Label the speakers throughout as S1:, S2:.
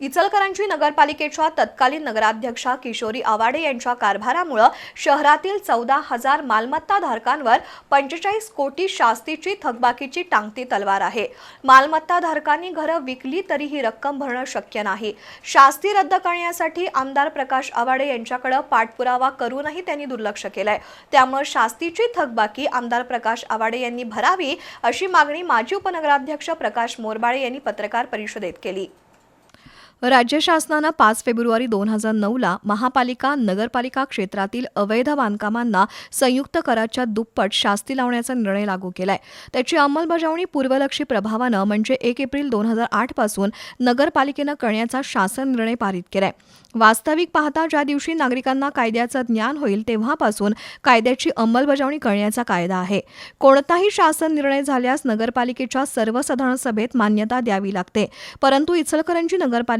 S1: इचलकरंजी नगरपालिकेच्या तत्कालीन नगराध्यक्षा किशोरी आवाडे यांच्या कारभारामुळं शहरातील चौदा हजार मालमत्ताधारकांवर पंचेचाळीस कोटी शास्तीची थकबाकीची टांगती तलवार आहे. मालमत्ताधारकांनी घरं विकली तरी ही रक्कम भरणं शक्य नाही. शास्ती रद्द करण्यासाठी आमदार प्रकाश आवाडे यांच्याकडे पाठपुरावा करूनही त्यांनी दुर्लक्ष केलंय. त्यामुळे शास्तीची थकबाकी आमदार प्रकाश आवाडे यांनी भरावी अशी मागणी माजी उपनगराध्यक्ष प्रकाश मोरबाळे यांनी पत्रकार परिषदेत केली. राज्य शासनानं पाच फेब्रुवारी दोन हजार नऊला महापालिका नगरपालिका क्षेत्रातील अवैध बांधकामांना संयुक्त कराच्या दुप्पट शास्ती लावण्याचा निर्णय लागू केलाय. त्याची अंमलबजावणी पूर्वलक्षी प्रभावानं म्हणजे एक एप्रिल दोन हजार आठपासून नगरपालिकेनं करण्याचा शासन निर्णय पारित केलाय. वास्तविक पाहता ज्या दिवशी नागरिकांना कायद्याचं ज्ञान होईल तेव्हापासून कायद्याची अंमलबजावणी करण्याचा कायदा आहे. कोणताही शासन निर्णय झाल्यास नगरपालिकेच्या सर्वसाधारण सभेत मान्यता द्यावी लागते. परंतु इचलकरंजी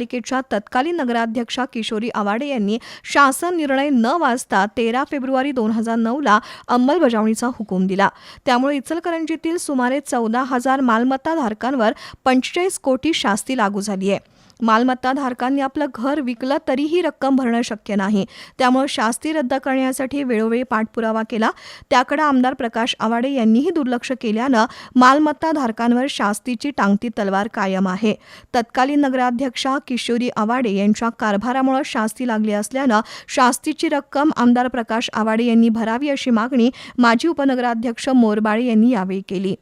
S1: महापालिकेच्या तत्कालीन नगराध्यक्षा किशोरी आवाडे यांनी शासन निर्णय न वाचता तेरा फेब्रुवारी दोन हजार नऊला अंमलबजावणीचा हुकूम दिला. त्यामुळे इचलकरंजीतील सुमारे चौदा हजार मालमत्ता धारकांवर पंचेचाळीस कोटी शास्ती लागू झाली आहे. मालमत्ता धारकांनी आपलं घर विकलं तरीही रक्कम भरणं शक्य नाही. त्यामुळे शास्ती रद्द करण्यासाठी वेळोवेळी पाठपुरावा केला. त्याकडे आमदार प्रकाश आवाडे यांनीही दुर्लक्ष केल्यानं मालमत्ता धारकांवर शास्तीची टांगती तलवार कायम आहे. तत्कालीन नगराध्यक्षा किशोरी आवाडे यांच्या कारभारामुळे शास्ती लागली असल्यानं शास्तीची रक्कम आमदार प्रकाश आवाडे यांनी भरावी अशी मागणी माजी उपनगराध्यक्ष मोरबाळे यांनी यावेळी केली.